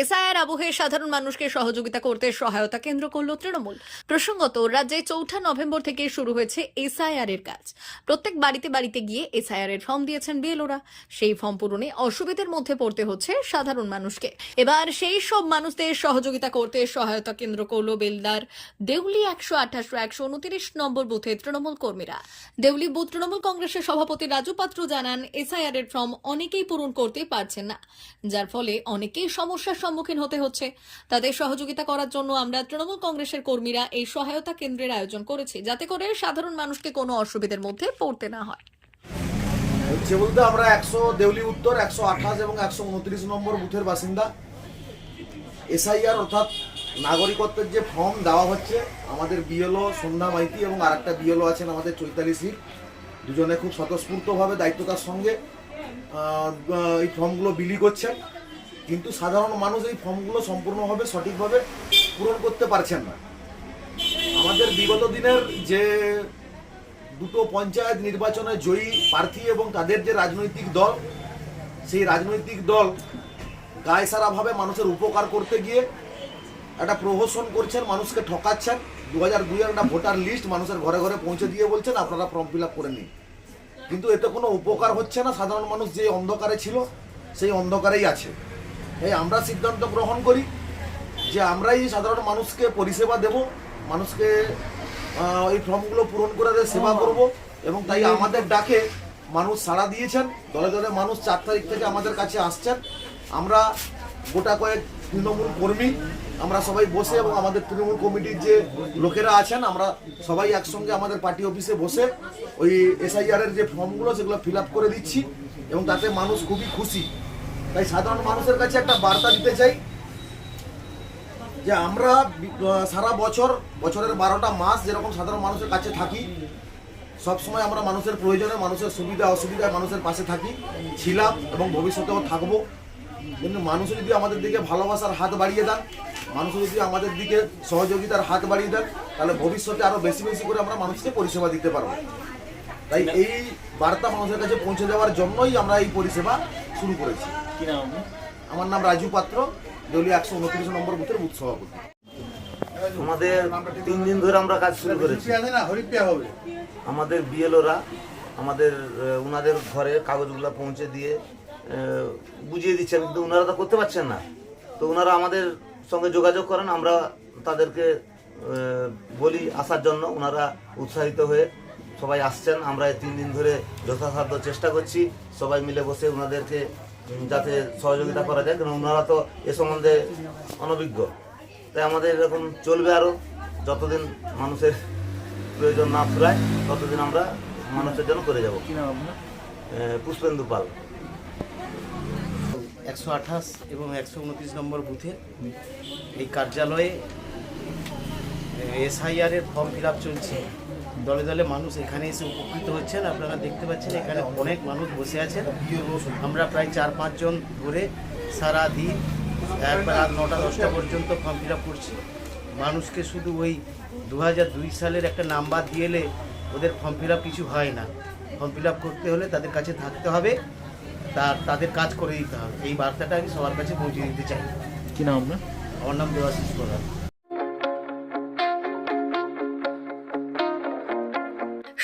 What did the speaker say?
SIR আবহে সাধারণ মানুষকে সহযোগিতা করতে সহায়তা কেন্দ্র করল তৃণমূল। প্রসঙ্গত, রাজ্যে চৌঠা নভেম্বর থেকে শুরু হয়েছে এসআইআর এর কাজ। প্রত্যেক বাড়িতে বাড়িতে গিয়ে এসআইআর এর ফর্ম দিয়েছেন বিএলওরা। সেই ফর্ম পূরণে অসুবিধার মধ্যে পড়তে হচ্ছে সাধারণ মানুষকে। এবার সেই সব মানুষদের সহযোগিতা করতে সহায়তা কেন্দ্র করল বেলদার দেউলি একশো আঠাশো একশো উনত্রিশ নম্বর বুথে তৃণমূল কর্মীরা। দেউলি বুথ তৃণমূল কংগ্রেসের সভাপতি রাজু পাত্র জানান এসআইআর এর ফর্ম অনেকেই পূরণ করতে পারছেন না। যার ফলে অনেকেই সমস্যার সম্মুখীন হতে হচ্ছে। তাদের সহযোগিতা করার জন্য আমরা তৃণমূল কংগ্রেসের কর্মীরা এই সহায়তা কেন্দ্রের আয়োজন করেছি, যাতে করে সাধারণ মানুষকে কোনো অসুবিধার মধ্যে পড়তে না হয়। হচ্ছে বলতে আমরা একশো দেউলি উত্তর, একশো আঠাশ এবং একশো উনত্রিশ নম্বর বুথের বাসিন্দা। এসআইআর অর্থাৎ নাগরিকত্বের যে ফর্ম দেওয়া হচ্ছে, আমাদের বিএলও সন্ধ্যা মাইতি এবং আরেকটা বিএলও আছেন আমাদের চৈতালি সিং দুজনে খুব স্বতঃস্ফূর্তভাবে দায়িত্বতার সঙ্গে এই ফর্মগুলো বিলি করছেন। কিন্তু সাধারণ মানুষ এই ফর্মগুলো সম্পূর্ণভাবে সঠিকভাবে পূরণ করতে পারছেন না। আমাদের বিগত দিনের যে দুটো পঞ্চায়েত নির্বাচনে জয়ী প্রার্থী এবং তাদের যে রাজনৈতিক দল, সেই রাজনৈতিক দল গায়ে সারাভাবে মানুষের উপকার করতে গিয়ে একটা প্রহসন করছেন, মানুষকে ঠকাচ্ছেন। দু হাজার দুইয়ের একটা ভোটার লিস্ট মানুষের ঘরে ঘরে পৌঁছে দিয়ে বলছেন, আপনারা ফর্ম ফিল আপ করে নিন। কিন্তু এতে কোনো উপকার হচ্ছে না। সাধারণ মানুষ যে অন্ধকারে ছিল, সেই অন্ধকারেই আছে। এই আমরা সিদ্ধান্ত গ্রহণ করি যে আমরাই সাধারণ মানুষকে পরিষেবা দেব মানুষকে এই ফর্মগুলো পূরণ করে সেবা করব এবং তাই আমাদের ডাকে মানুষ সাড়া দিয়েছেন দলে দলে মানুষ চার তারিখ থেকে আমাদের কাছে আসছেন। আমরা গোটা কয়েক তৃণমূল কর্মী আমরা সবাই বসে এবং আমাদের তৃণমূল কমিটির যে লোকেরা আছেন আমরা সবাই একসঙ্গে আমাদের পার্টি অফিসে বসে ওই এসআইআর এর যে ফর্মগুলো সেগুলো ফিল আপ করে দিচ্ছি এবং তাতে মানুষ খুবই খুশি। তাই সাধারণ মানুষের কাছে একটা বার্তা দিতে চাই যে আমরা সারা বছর, বছরের বারোটা মাস যেরকম সাধারণ মানুষের কাছে থাকি সব সময় আমরা মানুষের প্রয়োজনে, মানুষের সুবিধা, অসুবিধায় মানুষের পাশে থাকি, ছিলাম এবং ভবিষ্যতেও থাকব। কিন্তু মানুষ যদি আমাদের দিকে ভালোবাসার হাত বাড়িয়ে দেন, মানুষ যদি আমাদের দিকে সহযোগিতার হাত বাড়িয়ে দেন, তাহলে ভবিষ্যতে আরও বেশি বেশি করে আমরা মানুষকে পরিষেবা দিতে পারব। তাই এই বার্তা মানুষের কাছে পৌঁছে দেওয়ার জন্যই আমরা এই পরিষেবা শুরু করেছি। কি নাম আমার নাম রাজু পাত্র দলীয় একশো উনত্রিশ নম্বর বুথের বুথ সভাপতি। আমাদের তিন দিন ধরে আমরা কাজ শুরু করেছি। আমাদের বিএলওরা আমাদের আহ, উনাদের ঘরে কাগজগুলো পৌঁছে দিয়ে বুঝিয়ে দিচ্ছেন কিন্তু ওনারা তো করতে পারছেন না। তো ওনারা আমাদের সঙ্গে যোগাযোগ করেন আমরা তাদেরকে বলি আসার জন্য। ওনারা উৎসাহিত হয়ে সবাই আসছেন আমরা এই তিন দিন ধরে যথাসাধ্য চেষ্টা করছি সবাই মিলে বসে ওনাদেরকে যাতে সহযোগিতা করা যায় কারণ ওনারা তো এ সম্বন্ধে অনভিজ্ঞ। তাই আমাদের এরকম চলবে আরও যতদিন মানুষের প্রয়োজন না ফুরায় ততদিন আমরা মানুষের জন্য করে যাব? পুষ্পেন্দু পাল। একশো আঠাশ এবং একশো উনত্রিশ নম্বর বুথে এই কার্যালয়ে এসআইআর এর ফর্ম ফিল আপ চলছে। দলে দলে মানুষ এখানে এসে উপকৃত হচ্ছেন। আপনারা দেখতে পাচ্ছেন এখানে অনেক মানুষ বসে আছেন। আমরা প্রায় চার পাঁচজন ধরে সারা দিন একবার রাত নটা দশটা পর্যন্ত ফর্ম ফিল আপ করছি। মানুষকে শুধু ওই দু দুই সালের একটা নাম্বার দিয়েলে ওদের ফর্ম ফিল আপ কিছু হয় না। ফর্ম ফিল আপ করতে হলে তাদের কাছে থাকতে হবে। তার তাদের কাজ করে দিতে হবে। এই বার্তাটা আমি সবার কাছে পৌঁছে দিতে চাই। কি নাম আপনার? আমার নাম দেবাশিস প্রধান